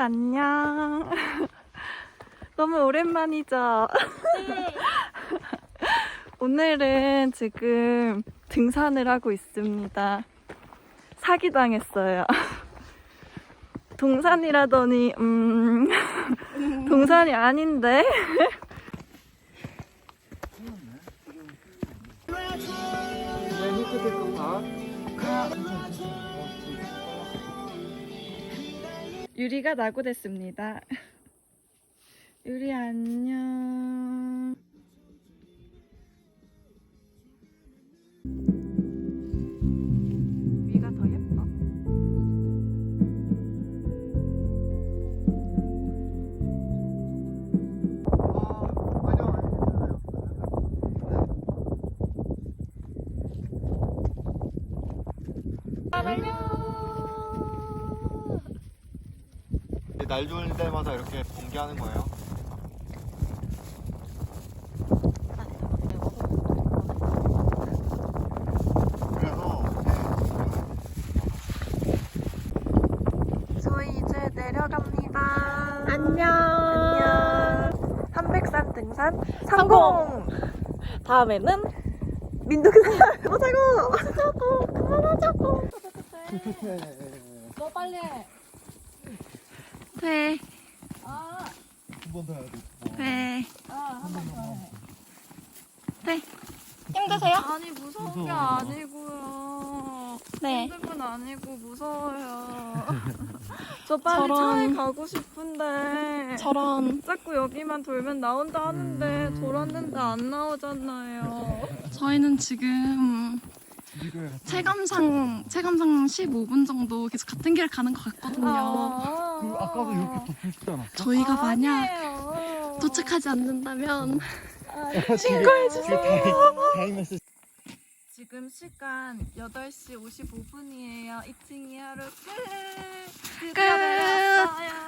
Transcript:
안녕. 너무 오랜만이죠? 오늘은 지금 등산을 하고 있습니다. 사기당했어요. 동산이라더니, 음, 동산이 아닌데? 유리가 낙오됐습니다. 유리 안녕. 위가 더 예뻐. 날 좋을 때마다 이렇게 공개하는 거예요. 그래서 저희 이제 내려갑니다. 안녕. 안녕. 한백산 등산 성공. 다음에는 민둥산 보자고. 보자고. 그만하자고. 너 빨리 해. 회. 아, 한번 더 해야 돼. 회. 아, 한번더 해. 회. 힘드세요? 아니 무서운 게 무서워. 아니고요. 네. 힘든 건 아니고 무서워요. 저 빨리 저런. 차에 가고 싶은데 저런 자꾸 여기만 돌면 나온다 하는데 음. 돌았는데 안 나오잖아요. 저희는 지금 체감상 체감상 15분 정도 계속 같은 길을 가는 것 같거든요. 아. 그 아까도 이렇게 더 붓지 않았어? 저희가 만약 아니에요. 도착하지 않는다면 신고해 주세요. 다행, 메시지. 지금 시간 8시 55분이에요. 2층 이 하루 끝. 끝. 내렸어요.